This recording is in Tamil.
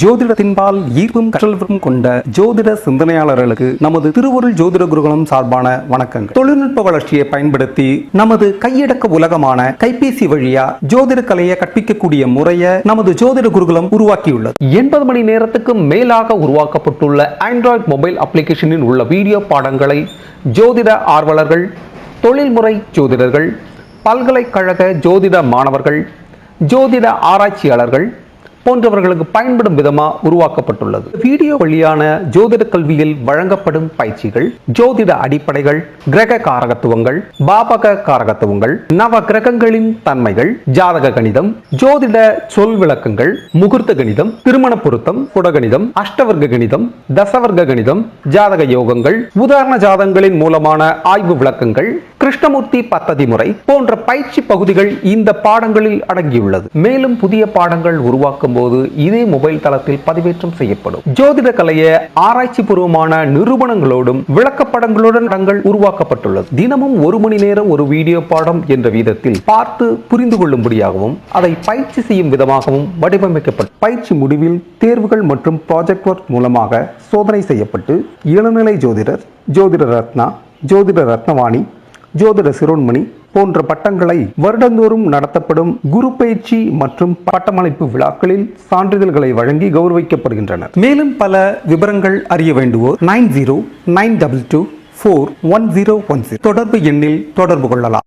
ஜோதிடத்தின்பால் ஈர்ப்பும் கற்றல்வரும் கொண்ட ஜோதிட சிந்தனையாளர்களுக்கு நமது திருவருள் ஜோதிட குருகுலம் சார்பான வணக்கங்கள். தொழில்நுட்ப வளர்ச்சியை பயன்படுத்தி நமது கையடக்க உலகமான கைபேசி வழியா ஜோதிட கலையை கற்பிக்கக்கூடிய முறையை நமது ஜோதிட குருகுலம் உருவாக்கியுள்ளது. எண்பது மணி நேரத்துக்கு மேலாக உருவாக்கப்பட்டுள்ள ஆண்ட்ராய்ட் மொபைல் அப்ளிகேஷனில் உள்ள வீடியோ பாடங்களை ஜோதிட ஆர்வலர்கள் தொழில்முறை ஜோதிடர்கள் பல்கலைக்கழக ஜோதிட மாணவர்கள் ஜோதிட ஆராய்ச்சியாளர்கள் போன்றவர்களுக்கு பயன்படும் விதமா உருவாக்கப்பட்டுள்ளது. வீடியோ வழியான ஜோதிட கல்வியில் வழங்கப்படும் பயிற்சிகள் ஜோதிட அடிப்படைகள் கிரக காரகத்துவங்கள் பாபக காரகத்துவங்கள் நவ கிரகங்களின் தன்மைகள் ஜாதக கணிதம் ஜோதிட சொல் விளக்கங்கள் முகூர்த்த கணிதம் திருமண பொருத்தம் குடகணிதம் அஷ்டவர்க்க கணிதம் தசவர்க்க கணிதம் ஜாதக யோகங்கள் உதாரண ஜாதகங்களின் மூலமான ஆய்வு விளக்கங்கள் கிருஷ்ணமூர்த்தி பத்ததி முறை போன்ற பயிற்சி பகுதிகள் இந்த பாடங்களில் அடங்கியுள்ளது. மேலும் புதிய பாடங்கள் உருவாக்கும் போது இதே மொபைல் தளத்தில் பதிவேற்றம் செய்யப்படும். ஜோதிட கலையை ஆராய்ச்சி பூர்வமான நிரூபணங்களோடும் விளக்கப்படங்களுடன் படங்கள் உருவாக்கப்பட்டுள்ளது. தினமும் ஒரு மணி நேரம் ஒரு வீடியோ பாடம் என்ற விதத்தில் பார்த்து புரிந்து கொள்ளும்படியாகவும் அதை பயிற்சி செய்யும் விதமாகவும் வடிவமைக்கப்பட்டு பயிற்சி முடிவில் தேர்வுகள் மற்றும் ப்ராஜெக்ட் ஒர்க் மூலமாக சோதனை செய்யப்பட்டு இளநிலை ஜோதிடர் ஜோதிட ரத்னா ஜோதிட ரத்னவாணி ஜோதிட சிரோன்மணி போன்ற பட்டங்களை வருடந்தோறும் நடத்தப்படும் குரு பயிற்சி மற்றும் பட்டமளிப்பு விழாக்களில் சான்றிதழ்களை வழங்கி கௌரவிக்கப்படுகின்றனர் மேலும் பல விவரங்கள் அறிய வேண்டுவோர் nine zero nine double two four one zero one zero. தொடர்பு எண்ணில் தொடர்பு கொள்ளலாம்.